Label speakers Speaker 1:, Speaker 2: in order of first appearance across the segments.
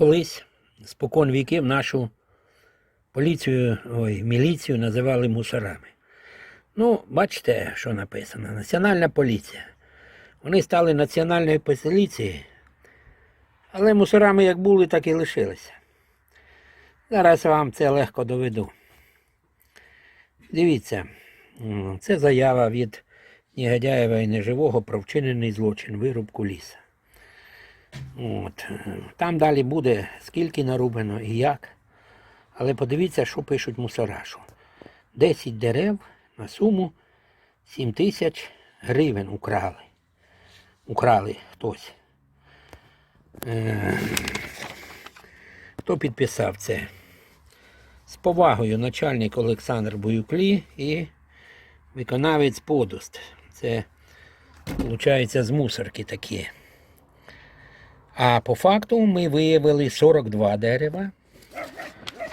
Speaker 1: Колись, спокон віків, нашу поліцію, ой, міліцію називали мусорами. Ну, бачите, що написано. Національна поліція. Вони стали національною поліцією, але мусорами як були, так і лишилися. Зараз вам це легко доведу. Дивіться, це заява від Негодяєва і Неживого про вчинений злочин вирубку ліса. От. Там далі буде скільки нарубано і як. Але подивіться, що пишуть мусора. що 10 дерев на суму 7 тисяч гривень украли. Украли хтось. Е, Хто підписав це? З повагою начальник Олександр Боюклі і виконавець подуст. Це, виходить, з мусорки такі. А по факту ми виявили 42 дерева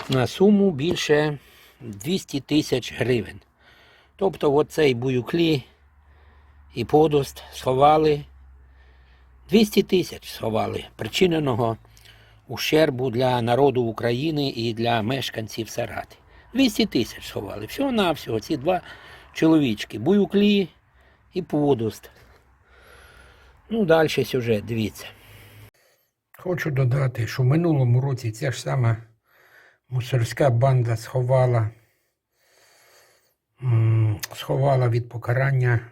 Speaker 1: на суму більше 200 тисяч гривень. Тобто оцей буюклі і подуст сховали 200 тисяч сховали причиненого ущербу для народу України і для мешканців Сарати. 200 тисяч сховали. Всього на всього ці два чоловічки. Буюклі і подуст. Ну, далі сюжет, дивіться. Хочу додати, що в минулому році ця ж сама мусорська банда сховала, сховала від покарання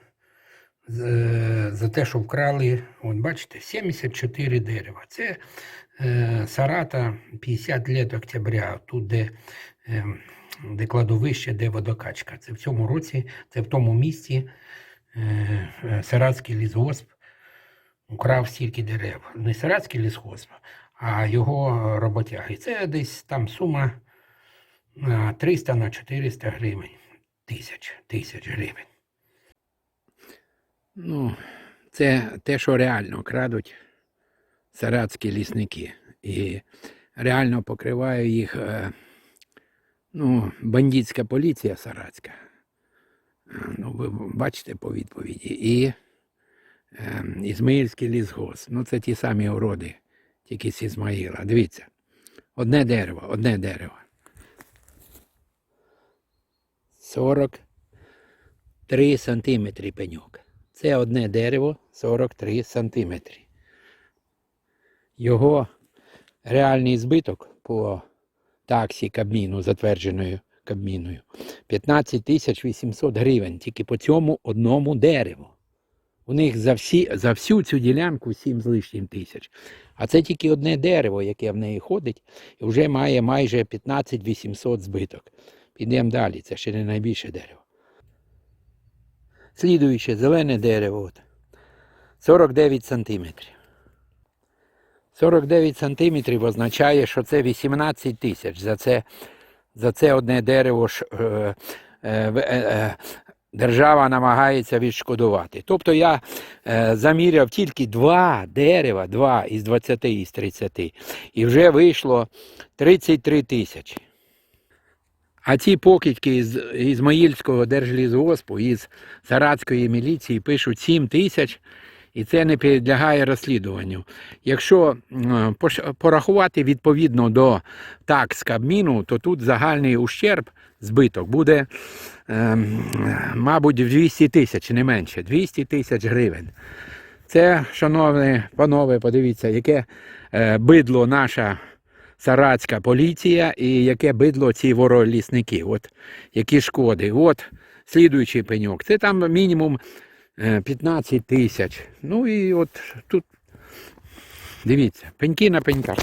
Speaker 1: за те, що вкрали, от бачите, 74 дерева. Це е, Сарата 50 лет октября, тут де, е, де кладовище, де водокачка. Це в цьому році, це в тому місці е, е, Саратський лісгосп украв стільки дерев. Не Саратський лісгосп, а його роботяги. Це десь там сума 300 на 400 гривень. Тисяч, тисяч гривень. Ну, це те, що реально крадуть саратські лісники. І реально покриває їх е, ну, бандитська поліція саратська. Е, Ну, ви бачите по відповіді. І Ізмаїльський лісгосп. Ну, це ті самі уроди, тільки з Ізмаїла. Дивіться. Одне дерево, одне дерево. 43 сантиметри пеньок. Це одне дерево 43 сантиметри. Його реальний збиток по таксі Кабміну, затвердженою Кабміною, 15 тисяч 800 гривень тільки по цьому одному дереву. У них за, всі, за всю цю ділянку 7 з лишнім тисяч. А це тільки одне дерево, яке в неї ходить, і вже має майже 15 800 збиток. Підемо далі, це ще не найбільше дерево. Слідуюче зелене дерево. От. 49 сантиметрів. 49 сантиметрів означає, що це 18 тисяч. За це, за це одне дерево ж, е, е, е, е, держава намагається відшкодувати. Тобто я е, заміряв тільки два дерева, два із 20 із 30, і вже вийшло 33 тисячі. А ці покидьки з Ізмаїльського держлізгоспу, із Саратської міліції пишуть 7 тисяч, і це не підлягає розслідуванню. Якщо порахувати відповідно до такс Кабміну, то тут загальний ущерб, збиток буде, ем, мабуть, в 200 тисяч, не менше, 200 тисяч гривень. Це, шановні панове, подивіться, яке е, бидло наша саратська поліція і яке бидло ці воролісники. От які шкоди. От слідуючий пеньок. Це там мінімум е, 15 тисяч. Ну і от тут дивіться, пеньки на пеньках.